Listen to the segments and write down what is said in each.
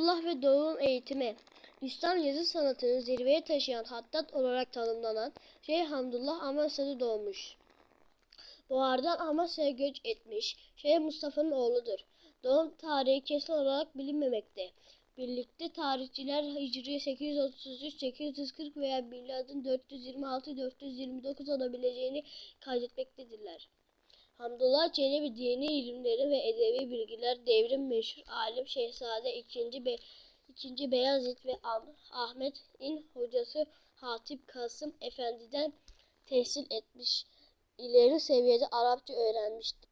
Allah ve Doğu'nun eğitimi İslam yazı sanatını zirveye taşıyan hattat olarak tanımlanan Şeyh Hamdullah Amasya'da doğmuş. Buhar'dan Amasya'ya göç etmiş Şeyh Mustafa'nın oğludur. Doğum tarihi kesin olarak bilinmemekte. Birlikte tarihçiler Hicri 833-840 veya miladın 426-429 olabileceğini kaydetmektedirler. Hamdullah Çelebi dini ilimleri ve edebi bilgiler devrim meşhur alim Şehzade 2. Be 2. Beyazıt ve Ah- Ahmet'in hocası Hatip Kasım Efendi'den tehsil etmiş. İleri seviyede Arapça öğrenmiştir.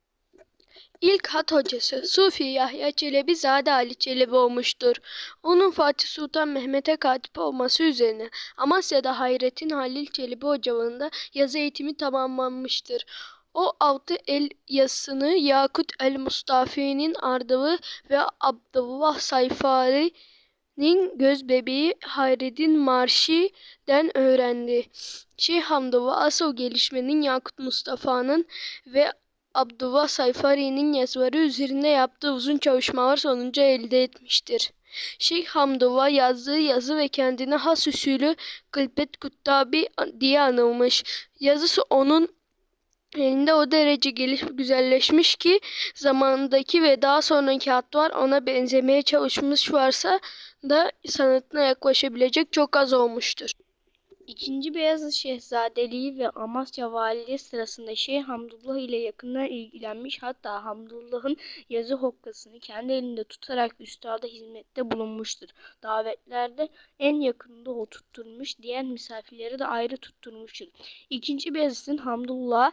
İlk hat hocası Sufi Yahya Çelebi Zade Ali Çelebi olmuştur. Onun Fatih Sultan Mehmet'e katip olması üzerine Amasya'da Hayrettin Halil Çelebi Ocağı'nda yazı eğitimi tamamlanmıştır. O altı el yazısını Yakut el Mustafi'nin ardığı ve Abdullah Sayfari'nin göz bebeği Hayreddin Marşi'den öğrendi. Şeyh Hamdullah asıl gelişmenin Yakut Mustafa'nın ve Abdullah Sayfari'nin yazıları üzerinde yaptığı uzun çalışmalar sonucu elde etmiştir. Şeyh Hamdullah yazdığı yazı ve kendine has usulü Gılbet Kuttabi diye anılmış. Yazısı onun elinde o derece geliş güzelleşmiş ki zamanındaki ve daha sonraki hatlar ona benzemeye çalışmış varsa da sanatına yaklaşabilecek çok az olmuştur. İkinci Beyazıt Şehzadeliği ve Amasya Valiliği sırasında Şeyh Hamdullah ile yakından ilgilenmiş hatta Hamdullah'ın yazı hokkasını kendi elinde tutarak üstada hizmette bulunmuştur. Davetlerde en yakınında oturtturmuş, diğer misafirleri de ayrı tutturmuştur. İkinci Beyazıt'ın Hamdullah'ı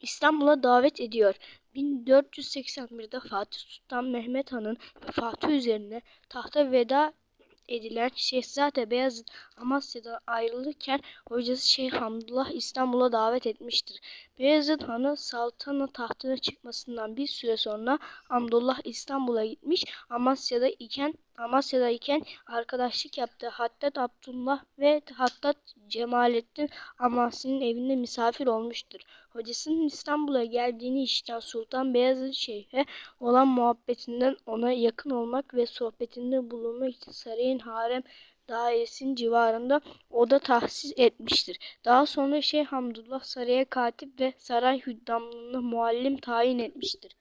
İstanbul'a davet ediyor. 1481'de Fatih Sultan Mehmet Han'ın vefatı üzerine tahta veda edilen Şehzade Beyazıt Amasya'dan ayrılırken hocası Şeyh Hamdullah İstanbul'a davet etmiştir. Beyazıt Han'ın saltanat tahtına çıkmasından bir süre sonra Hamdullah İstanbul'a gitmiş. Amasya'da iken Amasya'da iken arkadaşlık yaptığı Hattat Abdullah ve Hattat Cemalettin Amasya'nın evinde misafir olmuştur. Hocasının İstanbul'a geldiğini işiten Sultan Beyazıt Şeyh'e olan muhabbetinden ona yakın olmak ve sohbetinde bulunmak için sarayın harem dairesinin civarında oda tahsis etmiştir. Daha sonra Şeyh Hamdullah saraya katip ve saray hüddamlığına muallim tayin etmiştir.